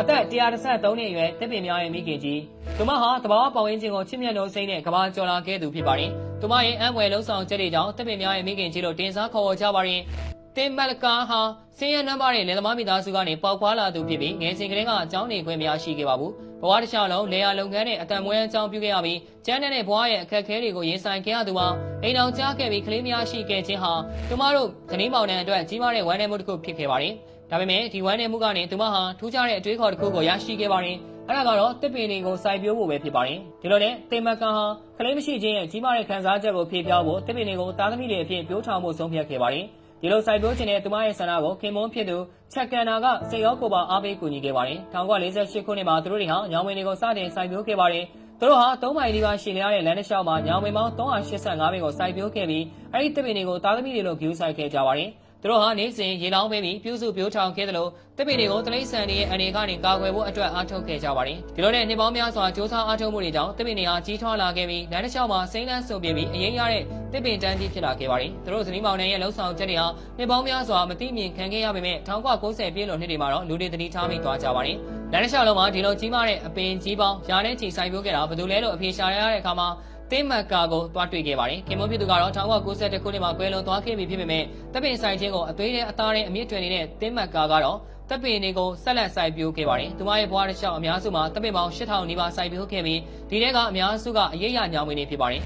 အသက်133နှစ်အရွယ်တစ်ပင်များရဲ့မိခင်ကြီးသူမဟာတဘာဝပတ်ဝန်းကျင်ကိုချစ်မြတ်လို့စိမ့်တဲ့ကဘာကျော်လာခဲ့သူဖြစ်ပါတယ်။သူမရဲ့အံ့ဖွယ်လုံးဆောင်ချက်တွေကြောင့်တစ်ပင်များရဲ့မိခင်ကြီးတို့တင်စားခေါ်ဝေါ်ကြပါတယ်။တင်မက်ကာဟာစင်းရဲနံပါတ်ရဲ့လယ်သမားမိသားစုကနေပေါက်ခွာလာသူဖြစ်ပြီးငယ်စဉ်ကလေးကအကြောင်းနေခွင့်မရရှိခဲ့ပါဘူး။ဘဝတစ်လျှောက်လုံးလေယာလုပ်ငန်းနဲ့အတန်မွေးအကြောင်းပြုခဲ့ရပြီးကျန်းတဲ့ဘဝရဲ့အခက်အခဲတွေကိုရင်ဆိုင်ခဲ့ရသူမှာအိမ်အောင်ကြားခဲ့ပြီးကလေးများရှိခဲ့ခြင်းဟာသူမတို့ဇနီးမောင်နှံအတွက်ကြီးမားတဲ့ဝမ်းနည်းမှုတစ်ခုဖြစ်ခဲ့ပါတယ်။ ဒါပေမဲ့ဒီဝမ်းနည်းမှုကနေသူမဟာထူးခြားတဲ့အတွေးခေါ်တစ်ခုကိုရရှိခဲ့ပါတယ်။အဲ့ဒါကတော့တစ်ပင်တွေကိုစိုက်ပျိုးဖို့ပဲဖြစ်ပါတယ်။ဒီလိုနဲ့တင်မကန်ဟာကလေးမရှိခြင်းရဲ့ကြီးမားတဲ့ခံစားချက်ကိုဖြေပြောင်းဖို့တစ်ပင်တွေကိုသားသမီးတွေအဖြစ်ပြိုးထောင်ဖို့ဆုံးဖြတ်ခဲ့ပါတယ်။ဒီလိုစိုက်ပျိုးခြင်းနဲ့သူမရဲ့ဆန္ဒကိုခင်မွန်းဖြစ်သူချက်ကန်နာကစေရောကိုပါအားပေးကူညီခဲ့ပါတယ်။1948ခုနှစ်မှာသူတို့တွေဟာညောင်ဝင်တွေကိုစတင်စိုက်ပျိုးခဲ့ပါတယ်။သူတို့ဟာ၃မိုင်ဒီပါရှည်လျားတဲ့လမ်းတစ်လျှောက်မှာညောင်ဝင်ပေါင်း385ပင်ကိုစိုက်ပျိုးခဲ့ပြီးအဲ့ဒီတစ်ပင်တွေကိုသားသမီးတွေလိုဂယူဆိုင်ခဲ့ကြပါတယ်။ သူတို့ဟာနေစဉ်ရေလောင်းပေးပြီးပြုစုပြိုးထောင်ခဲ့တယ်လို့တစ်ပင်တွေကိုတလိမ့်ဆန်တွေရဲ့အနေကနေကာကွယ်ဖို့အတွက်အားထုတ်ခဲ့ကြပါတယ်။ဒီလိုနဲ့နှစ်ပေါင်းများစွာစ조사အားထုတ်မှုတွေကြောင့်တစ်ပင်တွေဟာကြီးထွားလာခဲ့ပြီးလမ်းတစ်လျှောက်မှာစိမ့်လန်းဆုံပြပြီးအရေးရတဲ့တစ်ပင်တန်းကြီးဖြစ်လာခဲ့ပါတယ်။သူတို့ဇနီးမောင်နှံရဲ့လှုပ်ဆောင်ချက်တွေဟာနှစ်ပေါင်းများစွာမတိမြင်ခံခဲ့ရပေမဲ့1990ပြည့်လွန်နှစ်တွေမှာတော့လူတွေသတိထားမိသွားကြပါတယ်။လမ်းတစ်လျှောက်လုံးမှာဒီလိုကြီးမားတဲ့အပင်ကြီးပေါင်းရာနဲ့ချီဆိုင်ပြိုးခဲ့တာဘယ်သူလဲလို့အဖြေရှာရတဲ့အခါမှာ တင်းမတ်ကာကိုတွားတွေ့ခဲ့ပါတယ်။ခင်မွန်ဖြစ်သူကတော့1991ခုနှစ်မှာကွယ်လွန်သွားခဲ့ပြီဖြစ်ပေမဲ့တပ်ပင်ဆိုင်ချင်းကိုအသွေးနဲ့အသားနဲ့အမြင့်တွင်နေတဲ့တင်းမတ်ကာကတော့တပ်ပင်တွေကိုဆက်လက်စိုက်ပျိုးခဲ့ပါတယ်။သူမရဲ့ဘဝတစ်လျှောက်အများစုမှာတပ်ပင်ပေါင်း8000နီးပါးစိုက်ပျိုးခဲ့ပြီးဒီထဲကအများစုကအရေးရညောင်ဝင်နေဖြစ်ပါတယ်